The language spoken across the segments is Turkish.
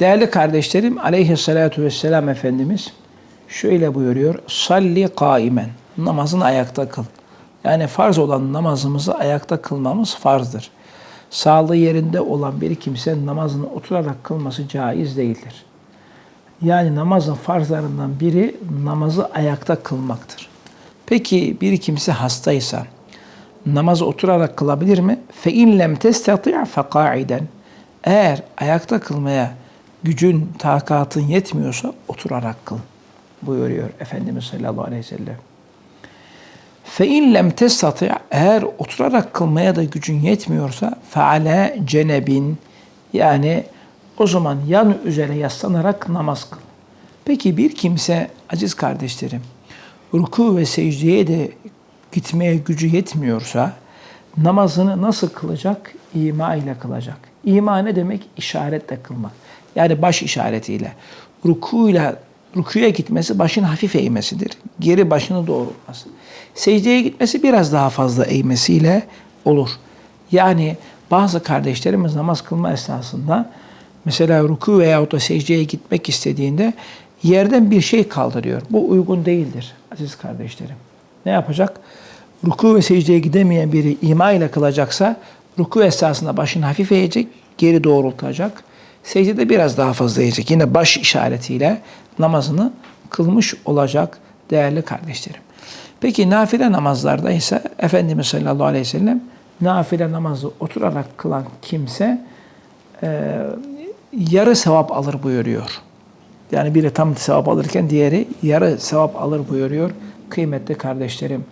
Değerli kardeşlerim aleyhissalatu vesselam Efendimiz şöyle buyuruyor. Salli kaimen. Namazını ayakta kıl. Yani farz olan namazımızı ayakta kılmamız farzdır. Sağlığı yerinde olan bir kimse namazını oturarak kılması caiz değildir. Yani namazın farzlarından biri namazı ayakta kılmaktır. Peki bir kimse hastaysa namazı oturarak kılabilir mi? Fe in lem testati' Eğer ayakta kılmaya gücün, takatın yetmiyorsa oturarak kıl buyuruyor Efendimiz sallallahu aleyhi ve sellem. Fe in lem eğer oturarak kılmaya da gücün yetmiyorsa fe ala cenebin yani o zaman yan üzere yaslanarak namaz kıl. Peki bir kimse aziz kardeşlerim ruku ve secdeye de gitmeye gücü yetmiyorsa namazını nasıl kılacak? İma ile kılacak. İma ne demek? İşaretle kılmak. Yani baş işaretiyle. Rukuyla rukuya gitmesi başın hafif eğmesidir. Geri başını doğrultması. Secdeye gitmesi biraz daha fazla eğmesiyle olur. Yani bazı kardeşlerimiz namaz kılma esnasında mesela ruku veya da secdeye gitmek istediğinde yerden bir şey kaldırıyor. Bu uygun değildir aziz kardeşlerim. Ne yapacak? Ruku ve secdeye gidemeyen biri ima ile kılacaksa ruku esasında başını hafif eğecek, geri doğrultacak. Secdede biraz daha fazla eğecek. Yine baş işaretiyle namazını kılmış olacak değerli kardeşlerim. Peki nafile namazlarda ise Efendimiz sallallahu aleyhi ve sellem nafile namazı oturarak kılan kimse e, yarı sevap alır buyuruyor. Yani biri tam sevap alırken diğeri yarı sevap alır buyuruyor. Kıymetli kardeşlerim,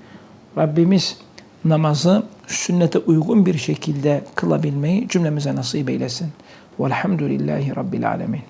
Rabbimiz namazı sünnete uygun bir şekilde kılabilmeyi cümlemize nasip eylesin. Velhamdülillahi Rabbil Alemin.